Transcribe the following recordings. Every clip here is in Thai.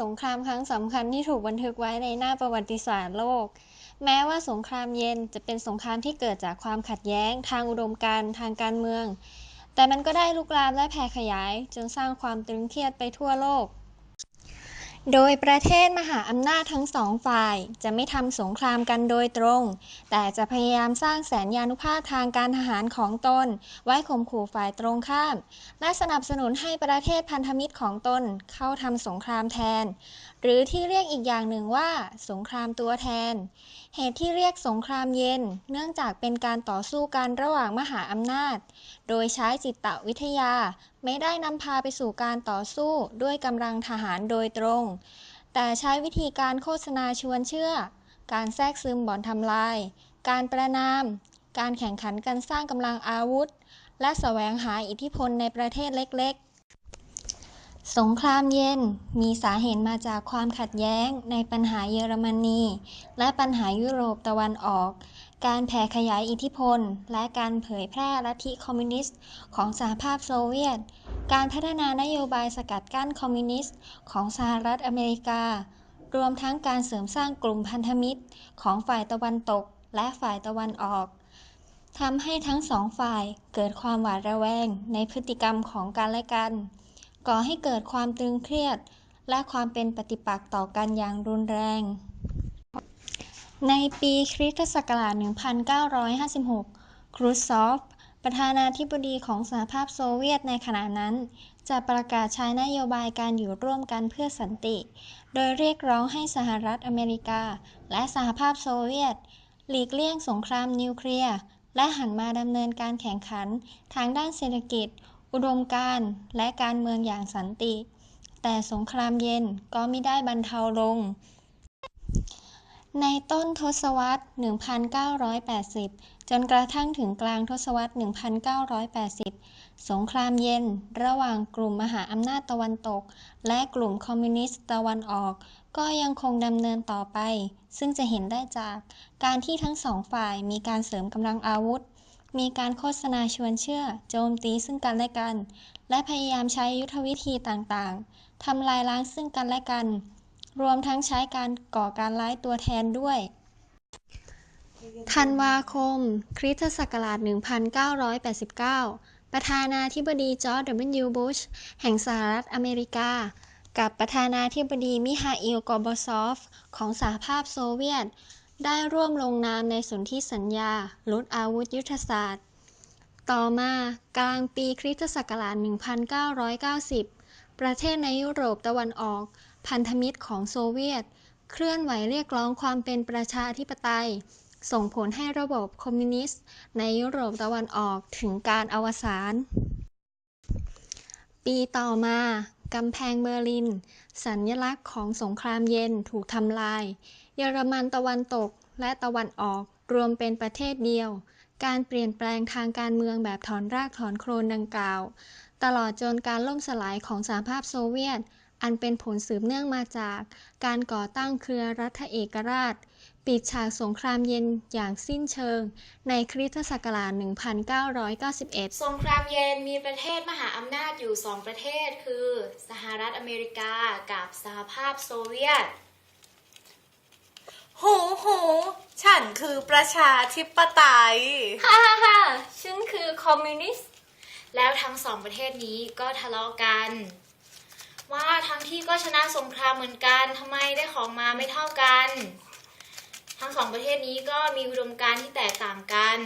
สงครามครั้งสำคัญที่ถูกบันทึกไว้ในหน้าประวัติศาสตร์โลก แม้ว่าสงครามเย็นจะเป็นสงครามที่เกิดจากความขัดแย้ง ทางอุดมการณ์ทางการเมือง แต่มันก็ได้ลุกลามและแผ่ขยาย จนสร้างความตึงเครียดไปทั่วโลก โดยประเทศมหาอำนาจทั้งสองฝ่าย จะไม่ทำสงครามกันโดยตรง แต่จะพยายามสร้างแสนยานุภาพทางการทหารของตน ไว้ข่มขู่ฝ่ายตรงข้าม และสนับสนุนให้ประเทศพันธมิตรของตนเข้าทำสงครามแทน หรือที่เรียกอีกอย่างหนึ่งว่า สงครามตัวแทน เหตุที่เรียกสงครามเย็น เนื่องจากเป็นการต่อสู้กันระหว่างมหาอำนาจ โดยใช้จิตวิทยา ไม่ได้นำพาไปสู่การต่อสู้ด้วยกำลังทหารโดยตรงแต่ใช้วิธีการโฆษณาชวนเชื่อ การแทรกซึมบ่อนทำลาย การประนาม การแข่งขันกันสร้างกำลังอาวุธ และแสวงหาอิทธิพลในประเทศเล็ก ๆ สงครามเย็นมีสาเหตุมาจากความขัดแย้งในปัญหาเยอรมนี และปัญหายุโรปตะวันออก การแผ่ขยายอิทธิพล และการเผยแพร่ลัทธิคอมมิวนิสต์ของสหภาพโซเวียต การพัฒนานโยบายสกัดกั้นคอมมิวนิสต์ของสหรัฐอเมริกา รวมทั้งการเสริมสร้างกลุ่มพันธมิตรของฝ่ายตะวันตกและฝ่ายตะวันออกทำให้ทั้งสองฝ่ายเกิดความหวาดระแวงในพฤติกรรมของกันและกัน ก่อให้เกิดความตึงเครียด และความเป็นปฏิปักษ์ต่อกันอย่างรุนแรง ในปีคริสตศักราช 1956 ครูซอฟ ประธานาธิบดีของสหภาพโซเวียตในขณะนั้น จะประกาศใช้นโยบายการอยู่ร่วมกันเพื่อสันติ โดยเรียกร้องให้สหรัฐอเมริกา และสหภาพโซเวียต หลีกเลี่ยงสงครามนิวเคลียร์ และหันมาดำเนินการแข่งขัน ทางด้านเศรษฐกิจ อุดมการณ์ และการเมืองอย่างสันติ แต่สงครามเย็นก็ไม่ได้บรรเทาลง ในต้นทศวรรษ 1980 จนกระทั่งถึงกลางทศวรรษ 1980 สงครามเย็น ระหว่างกลุ่มมหาอำนาจตะวันตก และกลุ่มคอมมิวนิสต์ตะวันออก ก็ยังคงดำเนินต่อไป ซึ่งจะเห็นได้จากการที่ทั้งสองฝ่ายมีการเสริมกำลังอาวุธ มีการโฆษณาชวนเชื่อ โจมตีซึ่งกันและกัน และพยายามใช้ยุทธวิธีต่างๆทำลายล้างซึ่งกันและกัน รวมทั้งใช้การก่อการร้ายตัวแทนด้วย ธันวาคม คริสตศักราช 1989 ประธานาธิบดีจอร์จ W. บุชแห่งสหรัฐอเมริกา กับประธานาธิบดีมิฮาอิล กอบซอฟ ของสหภาพโซเวียต ได้ร่วมลงนามในสนธิสัญญาลดอาวุธยุทธศาสตร์ ต่อมากลางปีคริสตศักราช 1990 ประเทศในยุโรปตะวันออก พันธมิตรของโซเวียต เคลื่อนไหวเรียกร้องความเป็นประชาธิปไตย ส่งผลให้ระบบคอมมิวนิสต์ในยุโรปตะวันออกถึงการอวสานปีต่อมากำแพงเบอร์ลิน สัญลักษณ์ของสงครามเย็นถูกทำลาย เยอรมันตะวันตกและตะวันออกรวมเป็นประเทศเดียว การเปลี่ยนแปลงทางการเมืองแบบถอนรากถอนโคลนดังกล่าว ตลอดจนการล่มสลายของสหภาพโซเวียต อันเป็นผลสืบเนื่องมาจากการก่อตั้งเครือรัฐเอกราช ปิดฉากสงครามเย็นอย่างสิ้นเชิง ในคริสตศักราช 1991 สงครามเย็นมีประเทศมหาอำนาจอยู่ 2 ประเทศ คือ สหรัฐอเมริกากับสหภาพโซเวียตหูหูฉันคือประชาธิปไตยฮ่าฮ่าฮ่าฉันคือคอมมิวนิสต์ แล้วทั้งสองประเทศนี้ก็ทะเลาะกัน ว่าทั้งที่ก็ชนะสงครามเหมือนกันทำไมได้ของมาไม่เท่ากัน ทั้งสองประเทศนี้ก็มีอุดมการณ์ที่แตกต่างกัน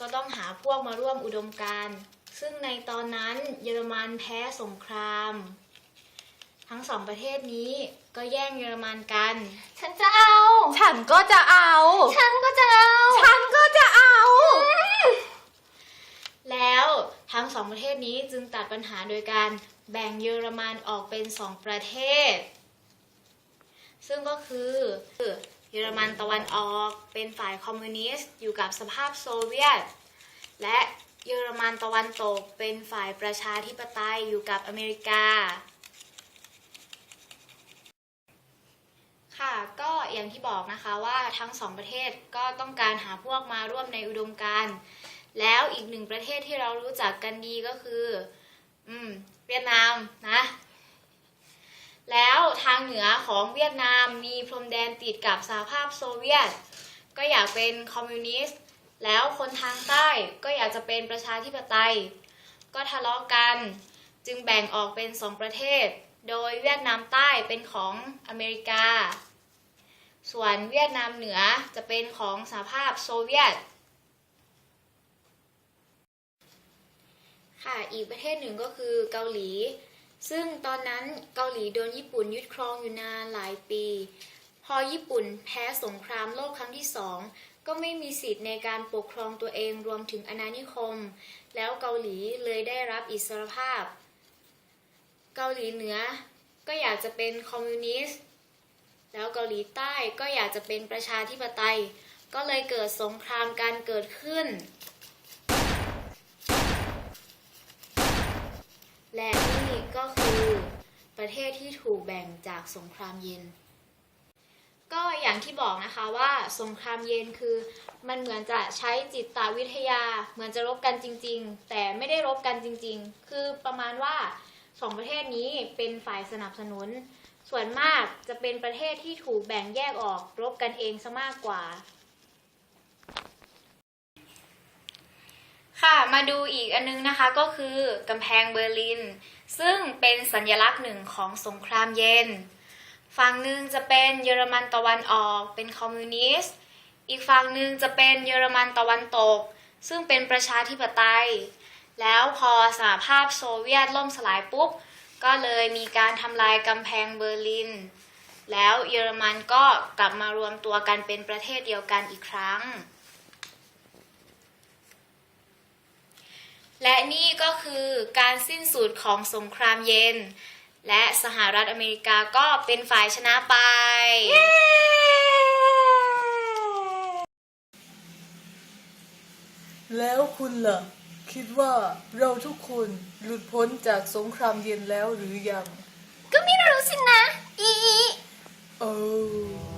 ก็ต้องหาพวกมาร่วมอุดมการณ์ซึ่งในตอนนั้นเยอรมันแพ้สงคราม ทั้งสองประเทศนี้ก็แย่งเยอรมันกัน ฉันจะเอา ฉันก็จะเอา ฉันก็จะเอา ฉันก็จะเอา แล้ว ทั้งสองประเทศนี้จึงตัดปัญหาโดยการแบ่งเยอรมันออกเป็นสองประเทศ ซึ่งก็คือเยอรมันตะวันออกเป็นฝ่ายคอมมิวนิสต์อยู่กับสภาพโซเวียต และเยอรมันตะวันตกเป็นฝ่ายประชาธิปไตยอยู่กับอเมริกา ค่ะก็อย่างที่บอกนะคะว่าทั้งสองประเทศก็ต้องการหาพวกมาร่วมในอุดมการณ์ แล้วอีกหนึ่งประเทศที่เรารู้จักกันดีก็คือ อืม เวียดนามนะ แล้วทางเหนือของเวียดนามมีพรมแดนติดกับสหภาพโซเวียต ก็อยากเป็นคอมมิวนิสต์ แล้วคนทางใต้ก็อยากจะเป็นประชาธิปไตย ก็ทะเลาะกัน จึงแบ่งออกเป็นสองประเทศ โดยเวียดนามใต้เป็นของอเมริกา ส่วนเวียดนามเหนือจะเป็นของสหภาพโซเวียต ค่ะอีกประเทศหนึ่งก็คือเกาหลี ซึ่งตอนนั้นเกาหลีโดนญี่ปุ่นยึดครองอยู่นานหลายปี พอญี่ปุ่นแพ้สงครามโลกครั้งที่สองก็ไม่มีสิทธิ์ในการปกครองตัวเองรวมถึงอาณานิคม แล้วเกาหลีเลยได้รับอิสรภาพ เกาหลีเหนือก็อยากจะเป็นคอมมิวนิสต์แล้วเกาหลีใต้ก็อยากจะเป็นประชาธิปไตย ก็เลยเกิดสงครามการเกิดขึ้น และนี่ก็คือประเทศที่ถูกแบ่งจากสงครามเย็น ก็อย่างที่บอกนะคะว่าสงครามเย็นคือ มันเหมือนจะใช้จิตวิทยา เหมือนจะรบกันจริง ๆ แต่ไม่ได้รบกันจริง ๆ คือประมาณว่าสองประเทศนี้เป็นฝ่ายสนับสนุน ส่วนมากจะเป็นประเทศที่ถูกแบ่งแยกออกรบกันเองซะมากกว่า ค่ะ มาดูอีกอันนึงนะคะก็คือกำแพงเบอร์ลิน ซึ่งเป็นสัญลักษณ์หนึ่งของสงครามเย็น ฝั่งหนึ่งจะเป็นเยอรมันตะวันออกเป็นคอมมิวนิสต์ อีกฝั่งหนึ่งจะเป็นเยอรมันตะวันตก ซึ่งเป็นประชาธิปไตย แล้วพอสหภาพโซเวียตล่มสลายปุ๊บ ก็เลยมีการทำลายกำแพงเบอร์ลิน แล้วเยอรมันก็กลับมารวมตัวกันเป็นประเทศเดียวกันอีกครั้ง และนี่ก็คือการสิ้นสุดของสงครามเย็น และสหรัฐอเมริกาก็เป็นฝ่ายชนะไป แล้วคุณล่ะ คิดว่าเราทุกคนหลุดพ้นจากสงครามเย็นแล้วหรือยัง ก็ไม่รู้สินะ อีเออ